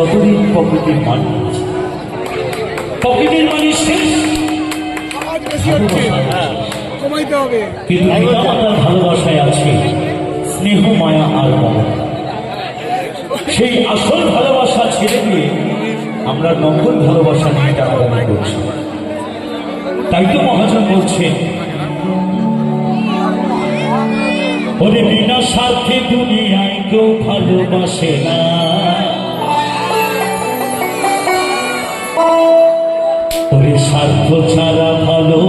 যতদিন প্রকৃতির মানুষ। প্রকৃতির মানুষ কমাইতে হবে। কিন্তু ভালোবাসায় আছে স্নেহ মায়া আর সেই আসল ভালোবাসা ছেড়ে দিয়ে আমরা নকল ভালোবাসা নিয়ে টানাটানি করছি। তাই তো মহাজন বলছেন ওরে বিনা স্বার্থে দুনিয়ায় কেউ ভালোবাসে না। স্বার্থ ছাড়া ভালো।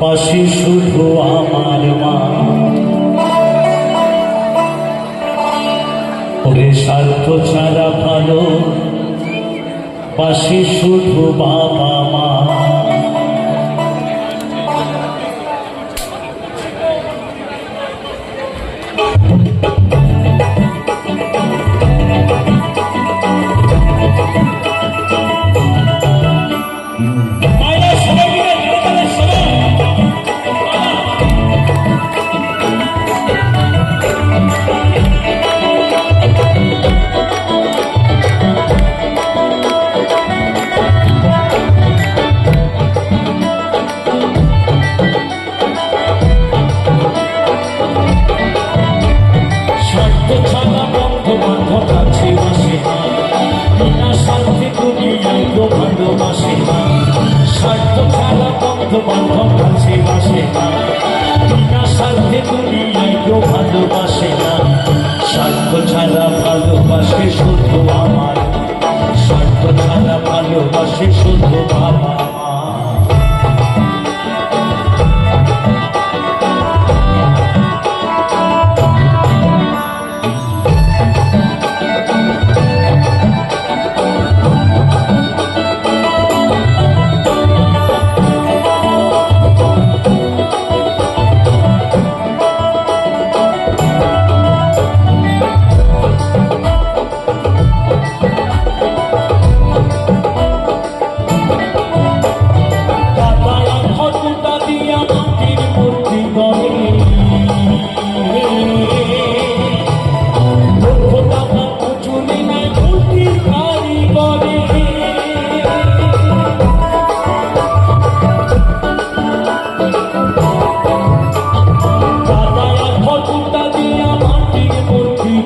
পাশে শুধু আমার মা। স্বার্থ ছাড়া ভালো। পাশে শুধু বাবা বন্ধু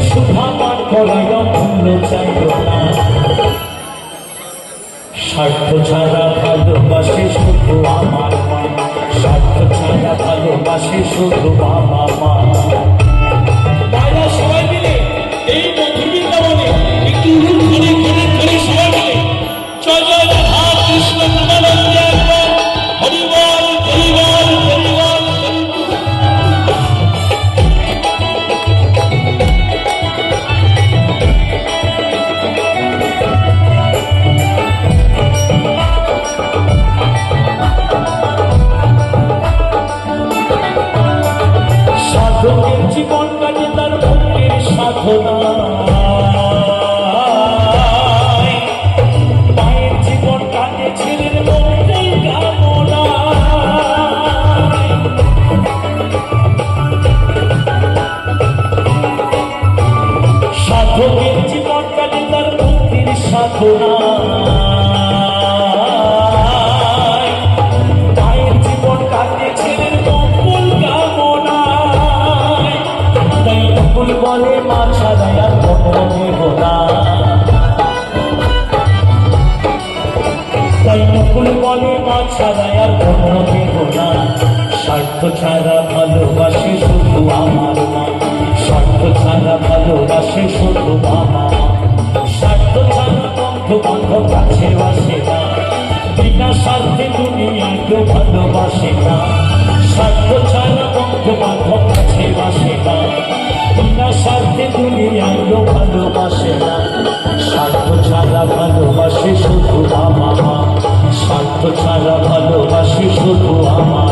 মায়ার বুকের সুধা পার করায় অন্য চাইল না। স্বার্থ ছাড়া ভালোবাসে শুধু আমার মা। স্বার্থ ছাড়া ভালোবাসে শুধু বাবা মা। মায়ের জীবন কাটে ছেলের তাই নকুল বলে মা ছাড়াই আর কোনো দেব না তাই নকুল বলে মা ছাড়াই আর কোনো দেব স্বার্থ ছাড়া ভালোবাসে ভালোবাসে শুধু মামা স্বার্থ ছাড়া বন্ধু বান্ধব কাছে বাসে না। বিনা স্বার্থে দুনিয়া কেউ ভালোবাসে না। স্বার্থ ছাড়া বন্ধু বান্ধব কাছে বাসে না। বিনা স্বার্থে দুনিয়া কেউ ভালোবাসে না। স্বার্থ ছাড়া ভালোবাসে শুধু আমার মা স্বার্থ ছাড়া ভালোবাসে শুধু আমার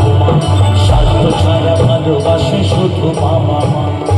স্বার্থ ছাড়া ভালোবাসে শুধু মামা মা